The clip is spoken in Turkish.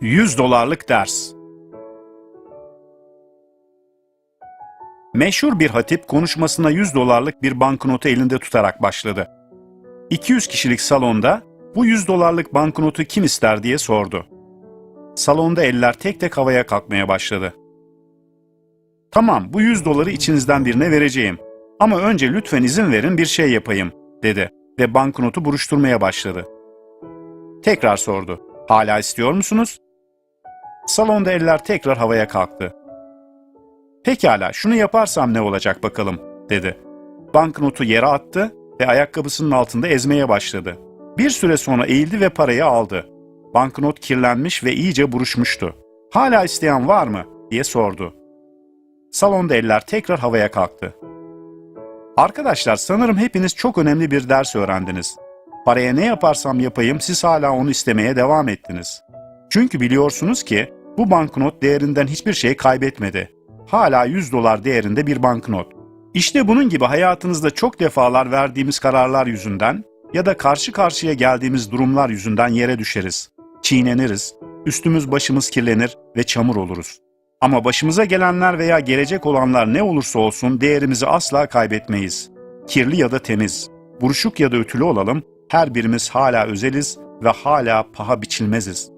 100 dolarlık ders. Meşhur bir hatip konuşmasına 100 dolarlık bir banknotu elinde tutarak başladı. 200 kişilik salonda bu 100 dolarlık banknotu kim ister diye sordu. Salonda eller tek tek havaya kalkmaya başladı. Tamam bu 100 doları içinizden birine vereceğim. Ama önce lütfen izin verin bir şey yapayım dedi ve banknotu buruşturmaya başladı. Tekrar sordu. Hala istiyor musunuz? Salonda eller tekrar havaya kalktı. Pekala, şunu yaparsam ne olacak bakalım, dedi. Banknotu yere attı ve ayakkabısının altında ezmeye başladı. Bir süre sonra eğildi ve parayı aldı. Banknot kirlenmiş ve iyice buruşmuştu. Hala isteyen var mı? diye sordu. Salonda eller tekrar havaya kalktı. Arkadaşlar sanırım hepiniz çok önemli bir ders öğrendiniz. Paraya ne yaparsam yapayım siz hala onu istemeye devam ettiniz. Çünkü biliyorsunuz ki bu banknot değerinden hiçbir şey kaybetmedi. Hala 100 dolar değerinde bir banknot. İşte bunun gibi hayatınızda çok defalar verdiğimiz kararlar yüzünden ya da karşı karşıya geldiğimiz durumlar yüzünden yere düşeriz. Çiğneniriz, üstümüz başımız kirlenir ve çamur oluruz. Ama başımıza gelenler veya gelecek olanlar ne olursa olsun değerimizi asla kaybetmeyiz. Kirli ya da temiz, buruşuk ya da ütülü olalım, her birimiz hala özeliz ve hala paha biçilmeziz.